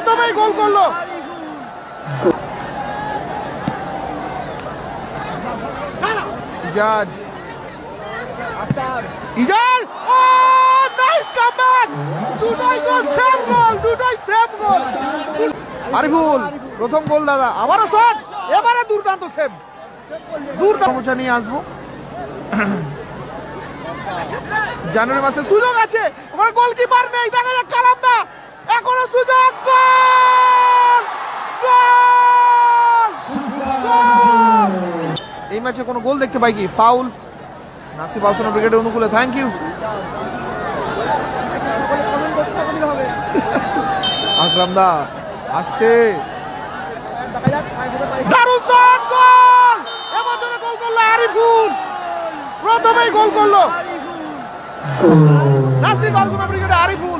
প্রথমেই গোল করল। ইজাজ। ইজাজ! ও নাইস কামব্যাক দুটোই গোল সেম গোল দুটোই সেম গোল। আরিফুল প্রথম গোল দাদা আবারও শট এবারে দুর্দান্ত সেভ দুর্দান্ত। নিয়ে আসব। জানুয়ারি মাসে সুযোগ আছে ওখানে গোলকিপার নেই দেখা যাক কালামদা এখনও সুযোগ এই ম্যাচে কোনো গোল দেখতে পাই কি? ফাউল। নাসিব আলসোনা ব্রিগেডের অনুকূলে। থ্যাংক ইউ আকরাম দা, আসতে। দারুণ শট গোল! গোল করল আরিফুল। প্রথমেই গোল করল। নাসিব আরিফুল।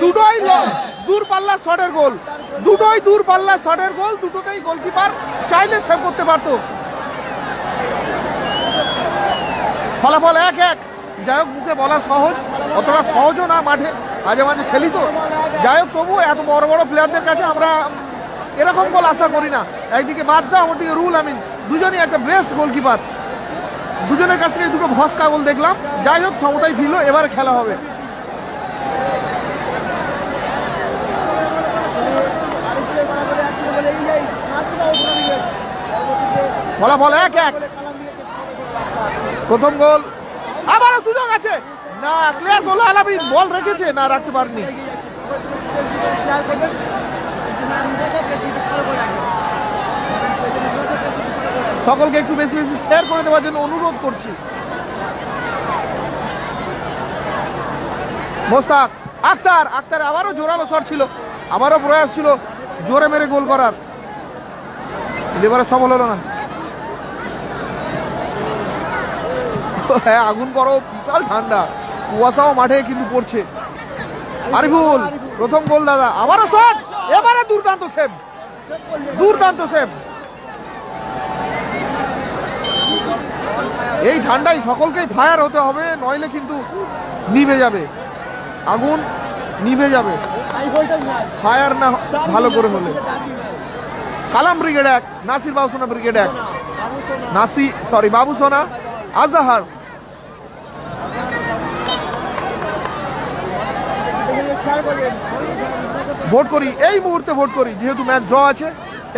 দুটোই ল- দূর পাল্লা শটের গোল। দুটোই দূর পাল্লা শটের গোল, দুটোতেই গোলকিপার চাইলে সেভ করতে পারতো। ফলাফল এক এক। যাই হোক, মুখে বলা সহজ, অতটা সহজও না মাঠে, মাঝে মাঝে খেলি তো। যাই হোক, তবুও এত বড় বড় প্লেয়ারদের কাছে আমরা এরকম গোল আশা করি না। একদিকে বাদশাহ, অন্যদিকে রুল আমিন। দুজনই একটা বেস্ট গোলকিপার দুজনের কাছ থেকে দুটো ভস্কা গোল দেখলাম। যাই হোক সমতাই ফিরলো, এবার খেলা হবে। ফলাফল এক এক। প্রথম গোল আবারও সুযোগ আছে। না বল রেখেছে, না, রাখতে পারেনি। সকলকে একটু বেশি বেশি শেয়ার করে দেওয়ার জন্য অনুরোধ করছি। মোস্তাক, আক্তার আক্তার, আবারও জোরালো শট ছিল। আবারও প্রয়াস ছিল জোরে মেরে গোল করার। এবারে সফল হলো না। হ্যাঁ আগুন করো বিশাল ঠান্ডা। কুয়াশাও মাঠে কিন্তু পড়ছে। আরিফুল, প্রথম গোল, দাদা। আবারও শট এবারে দুর্দান্ত সেভ। দুর্দান্ত সেভ। এই ঠান্ডায় সকলকেই ফায়ার হতে হবে, নইলে কিন্তু নিভে যাবে। আগুন নিভে যাবে। ফায়ার না ভালো করে হলে। কালাম ব্রিগেড এক, নাসির বাবুসোনা ব্রিগেড এক। নাসি সরি বাবুসোনা, আজাহার। ভোট করি, এই মুহূর্তে ভোট করি, যেহেতু ম্যাচ ড্র আছে,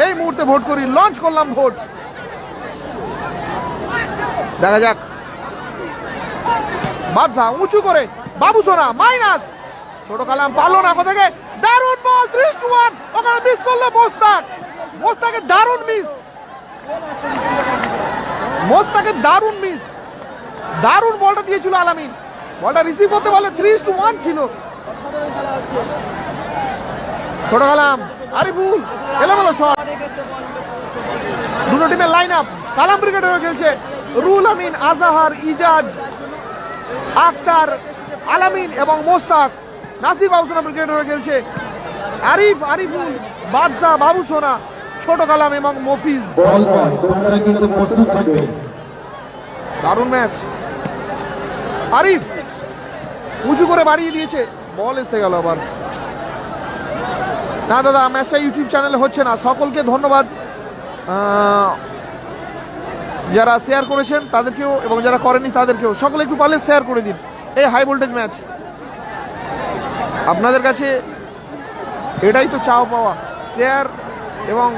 এই মুহূর্তে ভোট করি লঞ্চ করলাম ভোট। দেখা যাক। বাদশা উঁচু করে বাবু সোনা মাইনাস ছোট কালাম পারল না কোথা থেকে দারুণ বল ত্রিশ টু ওয়ান ওখানে মিস করল মোস্তাক। মোস্তাকের দারুণ মিস মোস্তাকে দারুণ মিস দারুণ বলটা দিয়েছিল আলামিন। বলটা রিসিভ করতে পারলে থ্রি টু ওয়ান ছিল। ছোট কালাম আরিফুল এলোমেলো শট দুটো টিমের লাইন আপ কালাম ব্রিগেডেরও খেলছে। রুল আমিন আজাহার ইজাজ আক্তার আলামিন এবং মোস্তাক। নাসির বাবুসোনা ব্রিগেডেরও খেলছে। আরিফ আরিফুল বাদশাহ বাবু সোনা ছোট কালাম এবং মফিজ। দারুণ ম্যাচ আরিফ উঁচু করে বাড়িয়ে দিয়েছে। বল এসে গেল আবার। না, দাদা, ম্যাচটা ইউটিউব চ্যানেলে হচ্ছে না। সকলকে ধন্যবাদ। যারা শেয়ার করেছেন তাদেরকেও এবং যারা করেনি তাদেরকেও। সকলে একটু পারলে শেয়ার করে দিন। এই হাই ভোল্টেজ ম্যাচ আপনাদের কাছে এটাই তো চাও পাওয়া। শেয়ার এবং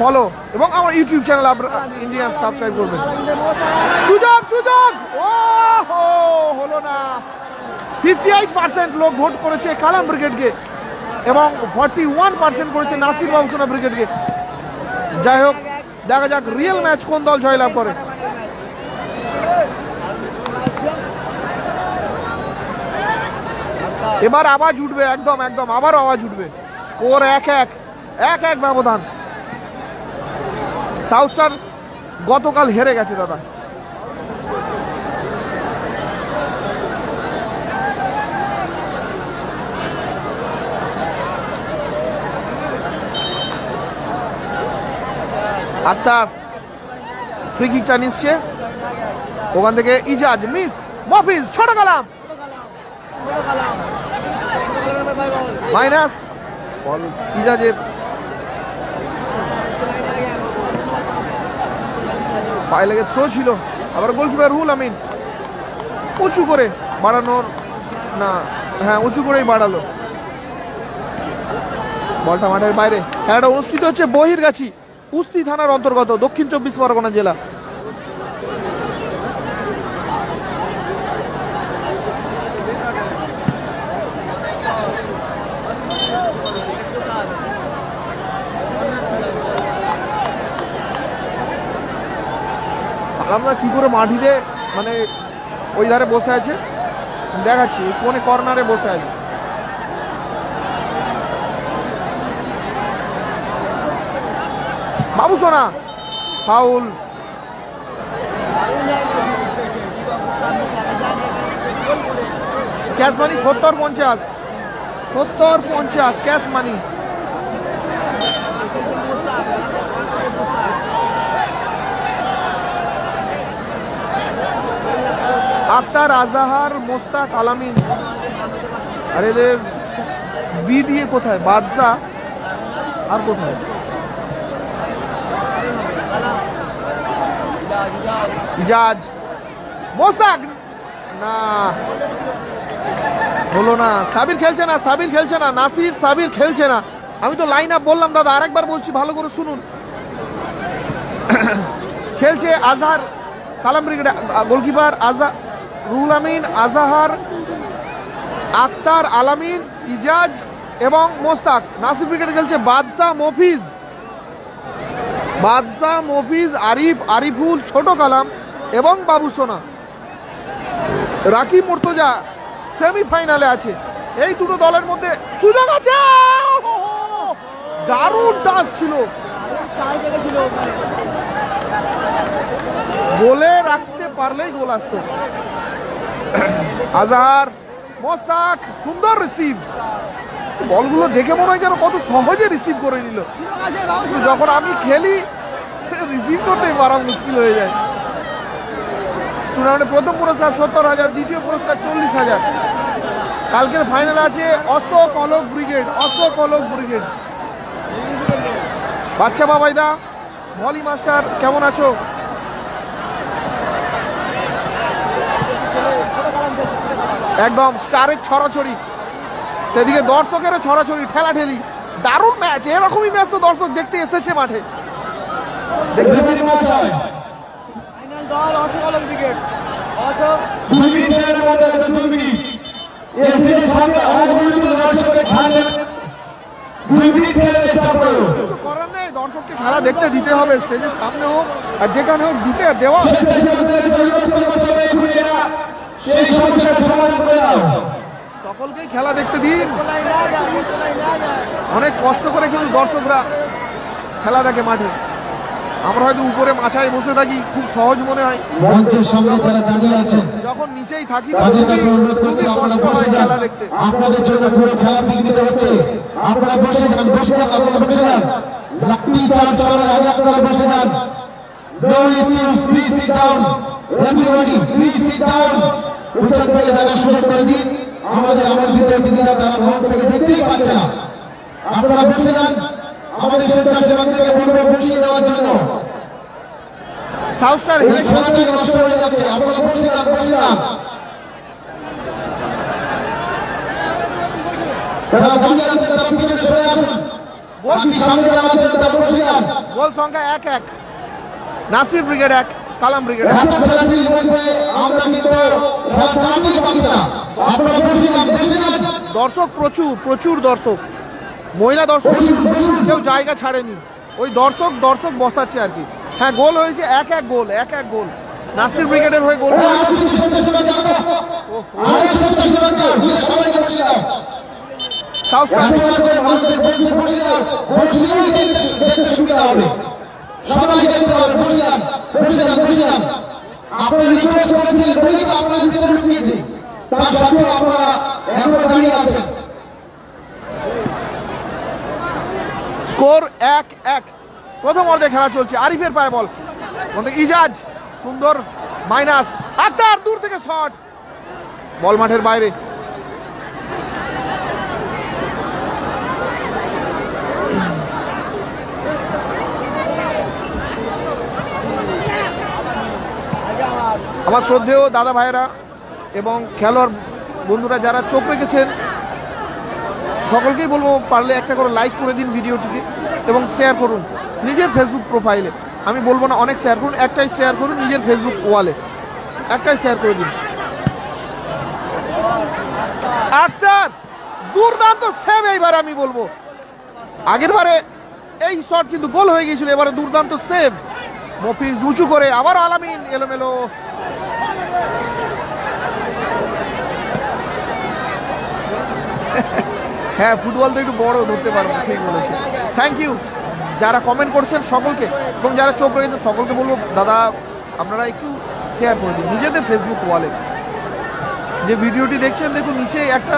ফলো এবং আমার ইউটিউব চ্যানেল আপনারা ইন্ডিয়ান সাবস্ক্রাইব করবেন। সুযোগ সুযোগ! ও হলো না। ফিফটি এইট পার্সেন্ট লোক ভোট করেছে কালাম ব্রিগেডকে এবং ফর্টি ওয়ান পার্সেন্ট করেছে নাসির বাবুসোনা ব্রিগেডকে। যাই হোক, দেখা যাক রিয়েল ম্যাচ কোন দল জয়লাভ করে। এবার আওয়াজ উঠবে, একদম একদম আবার আওয়াজ উঠবে। স্কোর এক এক এক এক ব্যবধান। সাউথ স্টার গতকাল হেরে গেছে দাদা। আক্তার ফ্রি কিকটা নিচ্ছে। ওখান থেকে ইজাজ মিস মফিজ, ছোট কালাম। মাইনাস, বল ইজাজের। পায়ে লেগে থ্রো ছিল। আবার গোলকিপার রুল আমিন। উঁচু করে বাড়ানোর, না হ্যাঁ উঁচু করেই বাড়ালো। বলটা মাঠের বাইরে। খেলাটা অনুষ্ঠিত হচ্ছে বহিরগাছি। উস্তি থানার অন্তর্গত, দক্ষিণ চব্বিশ পরগনা জেলা। আমরা কি করে মাটিতে মানে ওই ধারে বসে আছে? দেখাচ্ছি, কোনে কর্নারে বসে আছে। বাবু সোনা ফাউল। ক্যাশ মানি সত্তর পঞ্চাশ। সত্তর পঞ্চাশ, ক্যাশ মানি। আক্তার আজাহার মোস্তাক আলামিন। আর এদের বি দিয়ে কোথায়? বাদশাহ আর কোথায়? ইজাজ। মোস্তাক! না। হলো না। সাবির খেলছে না, সাবির খেলছে না। নাসির, সাবির খেলছে না। আমি তো লাইন আপ বললাম, দাদা, আরেকবার বলছি, ভালো করে শুনুন। খেলছে আজহার, কালাম ব্রিগেড, গোলকিপার আজা রুহুল আমিন, আজাহার আক্তার আলামিন, ইজাজ এবং মোস্তাক। নাসির ব্রিগেডে খেলছে বাদশাহ, মফিজ। বাদশাহ মফিজ, আরিফ, আরিফুল, ছোট কালাম এবং বাবু সোনা। রাকি মুর্তজা সেমিফাইনালে আছে। এই দুটো দলের মধ্যে সুযোগ আছে। দারুণ টাচ ছিল। বলে রাখতে পারলেই গোল আসতো। আজহার, মোস্তাক, সুন্দর রিসিভ বলগুলো দেখে মনে হয় যেন কত সহজে রিসিভ করে নিল। যখন আমি খেলি রিসিভ করতেই পারা মুশকিল হয়ে যায়। টুর্নামেন্টে প্রথম পুরস্কার সত্তর হাজার, দ্বিতীয় পুরস্কার চল্লিশ হাজার। কালকের ফাইনাল আছে অশোক অলোক ব্রিগেড, অশোক অলোক ব্রিগেড। বাচ্চা বাবাইদা ভলি মাস্টার, কেমন আছো? একদম, স্টারের ছড়াছড়ি। সেদিকে দর্শকেরও ছড়াছড়ি ঠেলাঠেলি। দারুণ ম্যাচ এরকমই ম্যাচ তো দর্শক দেখতে এসেছে মাঠে। দর্শককে খেলা দেখতে দিতে হবে। স্টেজের সামনে হোক আর যেখানে হোক দিতে দেওয়া। সেই সমস্যার সমাধান করে দাও। সকলকেই খেলা দেখতে দিন অনেক কষ্ট করে কিন্তু দর্শকরা খেলা দেখে মাঠে। আমরা হয়তো উপরে মাচায় বসে থাকি খুব সহজ মনে হয়। মঞ্চের সামনে যারা দাঁড়িয়ে আছেন যখন নিচেই থাকি তাদের কাছে অনুরোধ করছি খুবই আপনারা বসে যান। খেলা দেখতে। আপনাদের জন্য পুরো খেলা হচ্ছে। আপনারা বসে যান বসে যান আপনারা বসে যান। লাঠি চার্জ করার আগে আপনারা বসে যান। No excuse please sit down everybody please sit down থেকে করে দিন। আমাদের আমন্ত্রিত অতিথিরা তারা মঞ্চ থেকে দেখতেই পাচ্ছে না। আপনারা বসে যান আমাদের স্বেচ্ছাসেবকদেরকে বলব বসিয়ে দেওয়ার জন্য। নষ্ট হয়ে যাচ্ছে আপনারা বসে যান বসে যান। যারা দাঁড়িয়ে আছেন তারা পিছনে সরে আসুন। আপনি সামনে যারা আছেন তারা বসে যান। গোল সংখ্যা এক এক। নাসির ব্রিগেড এক কালাম ব্রিগেড খেলাটির মধ্যে আমরা কিন্তু খেলা চালাতেই পারছি না। দর্শক প্রচুর প্রচুর দর্শক। মহিলা দর্শক কেউ জায়গা ছাড়েনি। ওই দর্শক দর্শক বসাচ্ছে আর কি। হ্যাঁ গোল হয়েছে এক এক গোল এক এক গোল। নাসির ব্রিগেডের হয়ে গোল সাউথ সবাই দেখতে পাবে বসে যান বসে যান বসে যান আপনারা রিকোয়েস্ট করেছিলেন বলেই তো আপনাদের ভিতরে ঢুকিয়েছি। তার সত্ত্বেও আপনারা এখনও দাঁড়িয়ে আছেন। স্কোর এক এক। প্রথম অর্ধে খেলা চলছে। আরিফের পায়ে বল। ইজাজ, সুন্দর, মাইনাস। আক্তার, দূর থেকে শট। বল মাঠের বাইরে। আমার শ্রদ্ধেয় দাদা ভাইয়েরা এবং খেলোয়াড় বন্ধুরা যারা চোখ রেখেছেন, সকলকেই বলব পারলে একটা করে লাইক করে দিন ভিডিওটিকে এবং শেয়ার করুন নিজের ফেসবুক প্রোফাইলে আমি বলব না অনেক শেয়ার করুন, একটাই শেয়ার করুন নিজের ফেসবুক ওয়ালে একটাই শেয়ার করে দিন। আক্তার, দুর্দান্ত সেভ এইবার আমি বলব। আগের বারে এই শট কিন্তু গোল হয়ে গিয়েছিল, এবারে দুর্দান্ত সেভ মফিজ উঁচু করে আবার আলামিন এলোমেলো হ্যাঁ ফুটবল তো একটু বড় ধরতে পারব, ঠিক বলেছে থ্যাংক ইউ যারা কমেন্ট করছেন সকলকে, এবং যারা চোখ রেখেছেন সকলকে বলব, দাদা, আপনারা একটু শেয়ার করে দিন। নিজেদের ফেসবুক ওয়ালে যে ভিডিওটি দেখছেন, দেখুন, নিচে একটা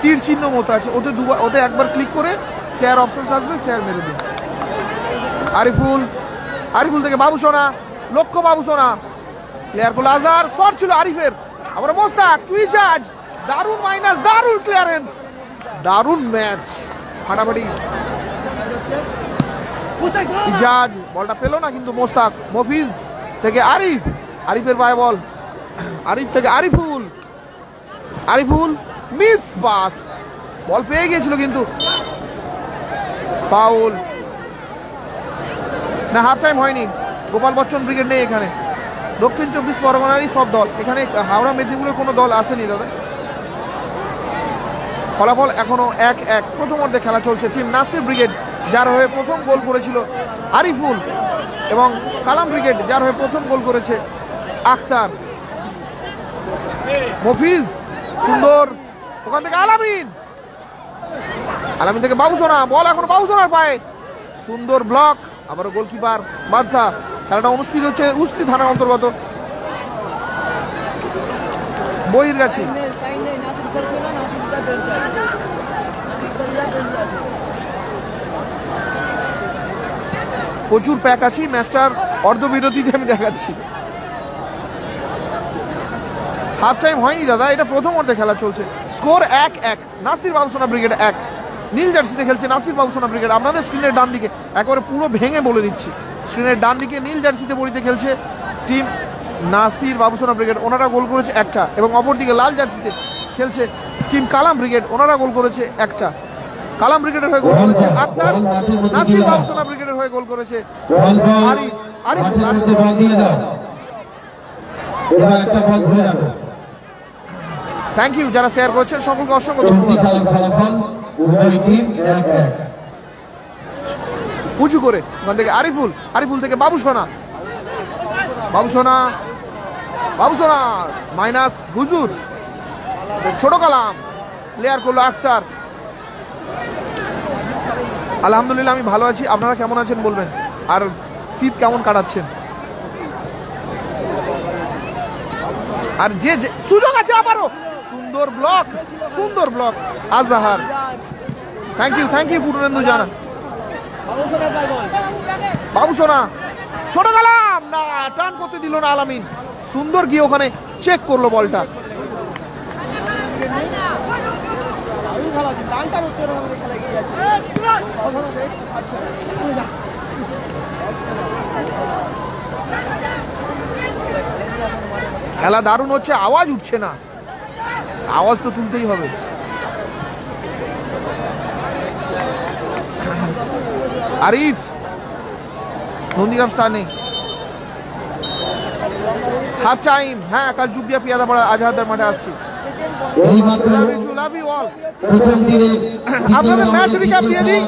তীর চিহ্ন মতো আছে। ওতে দুবার, ওতে একবার ক্লিক করে শেয়ার অপশন আসবে শেয়ার মেরে দিন। আরিফুল আরিফুল থেকে বাবু সোনা, লক্ষ্য বাবু সোনা। প্লেয়ারগুলো আজার শট ছিল আরিফের। আবার মোস্তাক টুইচার্জ দারুণ মাইনাস দারুণ ক্লিয়ারেন্স দারুণ ম্যাচ। ফাটাফাটি। ইজাজ, বলটা পেল না কিন্তু মোস্তাক। মফিজ থেকে আরিফ। আরিফের পায়ে বল। আরিফ থেকে Ariful. Ariful, miss pass. Ball পেয়ে গিয়েছিল কিন্তু। পাউল না হাফ টাইম হয়নি। গোপাল বচ্চন ব্রিগেড নেই এখানে। দক্ষিণ চব্বিশ পরগনারই সব দল। এখানে হাওড়া, মেদিনীপুরের কোনো দল আসেনি, দাদা। ফলাফল এখনও এক এক। প্রথম অর্ধে খেলা চলছে টিম নাসির ব্রিগেড, যার হয়ে প্রথম গোল করেছিল আরিফুল, এবং কালাম ব্রিগেড, যার হয়ে প্রথম গোল করেছে আখতার। মফিজ, সুন্দর। ওখান থেকে আলামিন। আলামিন থেকে বাবুসোনা বল এখন বাবুসোনার পায়ে। সুন্দর ব্লক, আবারও গোলকিপার বাদশা খেলাটা অনুষ্ঠিত হচ্ছে উস্তি থানার অন্তর্গত। বহির কাছে প্রচুর প্যাক আছি ম্যাচটার অর্ধবিরতিতে আমি দেখাচ্ছি। হাফ টাইম হয়নি দাদা, এটা প্রথম অর্ধে খেলা চলছে। স্কোর এক এক। নাসির বাবুসোনা ব্রিগেড এক। নীল জার্সিতে খেলছে নাসির বাবুসোনা ব্রিগেড আপনাদের স্ক্রিনের ডান দিকে একবারে পুরো ভেঙে বলে দিচ্ছি। স্ক্রিনের ডান দিকে নীল জার্সিতে বড়িতে খেলছে টিম নাসির বাবুসোনা ব্রিগেড ওনারা গোল করেছে একটা এবং অপরদিকে লাল জার্সিতে খেলছে টিম কালাম ব্রিগেড। ওনারা গোল করেছে একটা। কালাম ব্রিগেডের হয়ে গোল করেছে আক্তার। নাসির বাবুসোনা ব্রিগেডের হয়ে গোল করেছে। আরিফ, থ্যাংক ইউ যারা শেয়ার করেছেন সকলকে অসংখ্য ধন্যবাদ। উঁচু করে ওখান থেকে আরিফুল। আরিফুল থেকে বাবু সোনা। বাবু সোনা। বাবু সোনা। মাইনাস হুজুর। ছোট কালাম প্লেয়ার করল আক্তার। আলহামদুলিল্লাহ, আমি ভালো আছি। আপনারা কেমন আছেন বলবেন? আর শীত কেমন কাটাচ্ছেন? আর যে সুযোগ আছে আবারও। সুন্দর ব্লক সুন্দর block Azhar. Thank you thank you Purnendu Jana বাবুসোনার পায় বল বাবু সোনা ছোট গেলাম না, টান করতে দিল না আলামিন। সুন্দর গিয়ে ওখানে চেক করল বলটা। খেলা দারুণ হচ্ছে, আওয়াজ উঠছে না। আওয়াজ তো তুলতেই হবে। আরিফ, নন্দীগ্রাম স্টার নেই। হাফ টাইম হ্যাঁ কাল যুগ দিয়া পিয়াদা পড়া আজহাদার মাঠে আসছি। এই মাত্র love you love you all প্রথম দিনে আপনাদের ম্যাচ রিক্যাপ দিয়ে দিই।